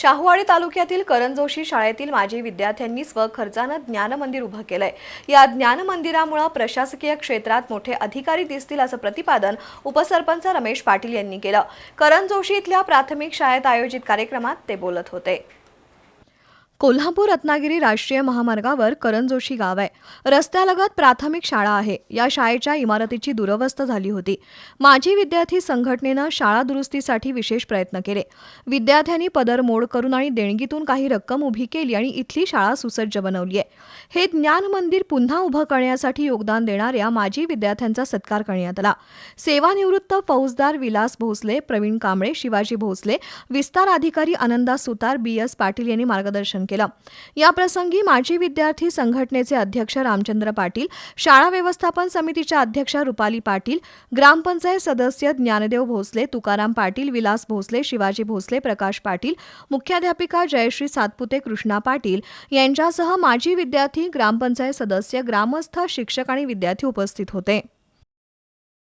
शाहूवाडी तालुक्यातील करंजोशी शाळेतील माजी विद्यार्थ्यांनी स्वखर्चानं ज्ञानमंदिर उभं केलंय. या ज्ञानमंदिरामुळे प्रशासकीय क्षेत्रात मोठे अधिकारी दिसतील असं प्रतिपादन उपसरपंच रमेश पाटील यांनी केलं. करंजोशी इथल्या प्राथमिक शाळेत आयोजित कार्यक्रमात ते बोलत होते. कोल्हापूर रत्नागिरी राष्ट्रीय महामार्गावर करंजोशी गाव आहे. रस्त्यालगत प्राथमिक शाळा आहे. या शाळेच्या इमारतीची दुरवस्था झाली होती. माजी विद्यार्थी संघटनेनं शाळा दुरुस्तीसाठी विशेष प्रयत्न केले. विद्यार्थ्यांनी पदर मोड करून आणि देणगीतून काही रक्कम उभी केली आणि इथली शाळा सुसज्ज बनवली आहे. हे ज्ञान मंदिर पुन्हा उभं करण्यासाठी योगदान देणाऱ्या माजी विद्यार्थ्यांचा सत्कार करण्यात आला. सेवानिवृत्त फौजदार विलास भोसले प्रवीण कांबळे शिवाजी भोसले विस्तार अधिकारी आनंदा सुतार बी एस पाटील यांनी मार्गदर्शन केलं. याप्रसंगी माजी विद्यार्थी संघटनेचे अध्यक्ष रामचंद्र पाटील शाळा व्यवस्थापन समितीच्या अध्यक्षा रुपाली पाटील ग्रामपंचायत सदस्य ज्ञानदेव भोसले तुकाराम पाटील विलास भोसले शिवाजी भोसले प्रकाश पाटील मुख्याध्यापिका जयश्री सातपुते कृष्णा पाटील यांच्यासह माजी विद्यार्थी ग्रामपंचायत सदस्य ग्रामस्थ शिक्षक आणि विद्यार्थी उपस्थित होते.